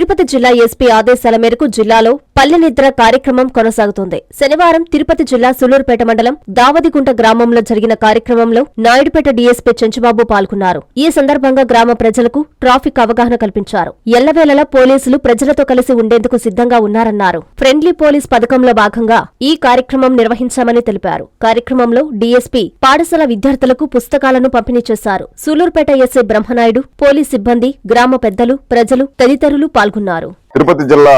తిరుపతి జిల్లా ఎస్పీ ఆదేశాల మేరకు జిల్లాలో పల్లె నిద్ర కార్యక్రమం కొనసాగుతోంది. శనివారం తిరుపతి జిల్లా సులూరుపేట మండలం దావదిగుంట గ్రామంలో జరిగిన కార్యక్రమంలో నాయుడుపేట డీఎస్పీ చెంచుబాబు పాల్గొన్నారు. ఈ సందర్భంగా గ్రామ ప్రజలకు ట్రాఫిక్ అవగాహన కల్పించారు. ఎల్లవేళలా పోలీసులు ప్రజలతో కలిసి ఉండేందుకు సిద్ధంగా ఉన్నారన్నారు. ఫ్రెండ్లీ పోలీస్ పథకంలో భాగంగా ఈ కార్యక్రమం నిర్వహించామని తెలిపారు. కార్యక్రమంలో డీఎస్పీ పాఠశాల విద్యార్థులకు పుస్తకాలను పంపిణీ చేశారు. సూలూరుపేట ఎస్ఐ బ్రహ్మనాయుడు పోలీస్ సిబ్బంది గ్రామ పెద్దలు ప్రజలు తదితరులు పాల్గొన్నారు. తిరుపతి జిల్లా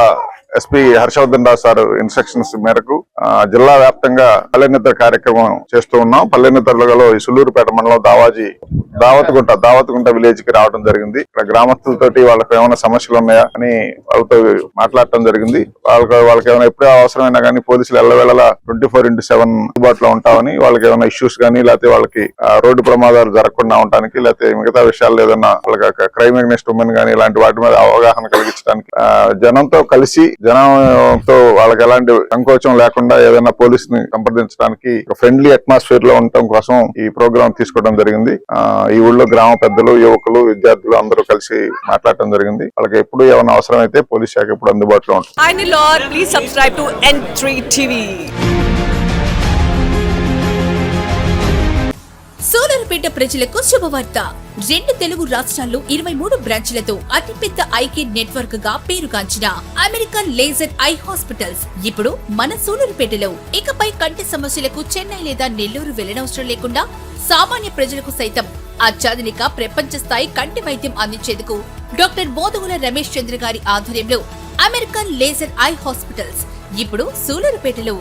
SP Harshavardhan Rao sir instructions మేరకు ఆ, జిల్లా వ్యాప్తంగా పల్లెనిద్ర కార్యక్రమం చేస్తూ ఉన్నాం. పల్లెనిద్రలలో ఈ సులూరుపేట మండలం దావాజీ దావత్గుంట దావత్గుంట విలేజ్కి రావడం జరిగింది. ఇక్కడ గ్రామస్తులతోటి వాళ్ళకి ఏమైనా సమస్యలు ఉన్నాయా అని వాళ్ళతో మాట్లాడటం జరిగింది. వాళ్ళకి వాళ్ళకి ఏమైనా ఎప్పుడే అవసరమైనా కానీ పోలీసులు ఎల్లవేళలా ట్వంటీ ఫోర్ ఇంటూ సెవెన్ అందుబాటులో ఉంటామని వాళ్ళకి ఏమైనా ఇష్యూస్ కానీ లేకపోతే వాళ్ళకి రోడ్డు ప్రమాదాలు జరగకుండా ఉండడానికి లేకపోతే మిగతా విషయాలు ఏదైనా వాళ్ళకి క్రైమ్ అగ్నెస్ట్ ఉమెన్ కానీ ఇలాంటి వాటి మీద అవగాహన కలిగించడానికి ఆ, జనంతో కలిసి జనంతో వాళ్ళకి ఎలాంటి సంకోచం లేకుండా ఏదైనా పోలీస్ని సంప్రదించడానికి ఫ్రెండ్లీ అట్మాస్ఫియర్లో ఉండటం కోసం ఈ ప్రోగ్రామ్ తీసుకోవడం జరిగింది. ఈ ఊళ్ళో గ్రామ పెద్దలు యువకులు విద్యార్థులు అందరూ కలిసి మాట్లాడటం జరిగింది. వాళ్ళకి ఎప్పుడు ఏమైనా అవసరమైతే పోలీస్ శాఖ ఎప్పుడు అందుబాటులో ఉంటుంది. Hi Nilor, please subscribe to N3 TV. సోలర్పేట ప్రజలకు శుభవార్త రెండు తెలుగు రాష్ట్రాల్లో ఇరవై మూడు బ్రాంచ్లతో అతిపెద్ద ఐకే నెట్వర్క్గా పేరుగాంచిన అమెరికన్ లేజర్ ఐ హాస్పిటల్స్ ఇప్పుడు మన సూలూరుపేటలో ఇకపై కంటి సమస్యలకు చెన్నై లేదా నెల్లూరు వెళ్ళనవసరం లేకుండా సామాన్య ప్రజలకు సైతం అత్యాధునిక ప్రపంచ స్థాయి కంటి వైద్యం అందించేందుకు డాక్టర్ బోధగుల రమేష్ చంద్ర గారి ఆధ్వర్యంలో అమెరికన్ లేజర్ ఐ హాస్పిటల్స్ ఇప్పుడు సూలూరుపేటలో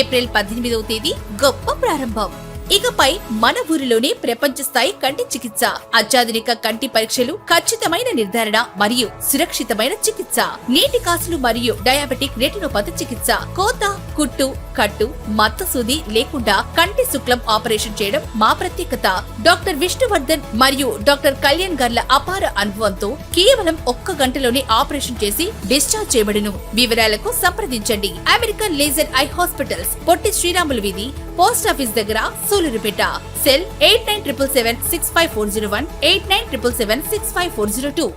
ఏప్రిల్ పద్దెనిమిదవ తేదీ గొప్ప ప్రారంభం ఇకపై మన ఊరిలోనే ప్రపంచ స్థాయి కంటి చికిత్స అత్యాధునిక కంటి పరీక్షలు ఖచ్చితమైన నిర్ధారణ మరియు సురక్షితమైన చికిత్స నీటి కాసులు మరియు డయాబెటిక్ రెటినోపతి చికిత్స కోత కుట్టు కట్టు మత్తసుది లేకుండా కంటి శుక్లం ఆపరేషన్ చేయడం మా ప్రత్యేకత. డాక్టర్ విష్ణువర్ధన్ మరియు డాక్టర్ కళ్యాణ్ గర్ల అపార అనుభవంతో కేవలం ఒక్క గంటలోనే ఆపరేషన్ చేసి డిశ్చార్జ్ చేయబడును. వివరాలకు సంప్రదించండి. American laser eye hospitals Potti Sriramulu వీధి పోస్ట్ ఆఫీస్ దగ్గర Sullurpeta. Cell eight nine triple seven six five four zero one eight nine triple seven six five four zero two.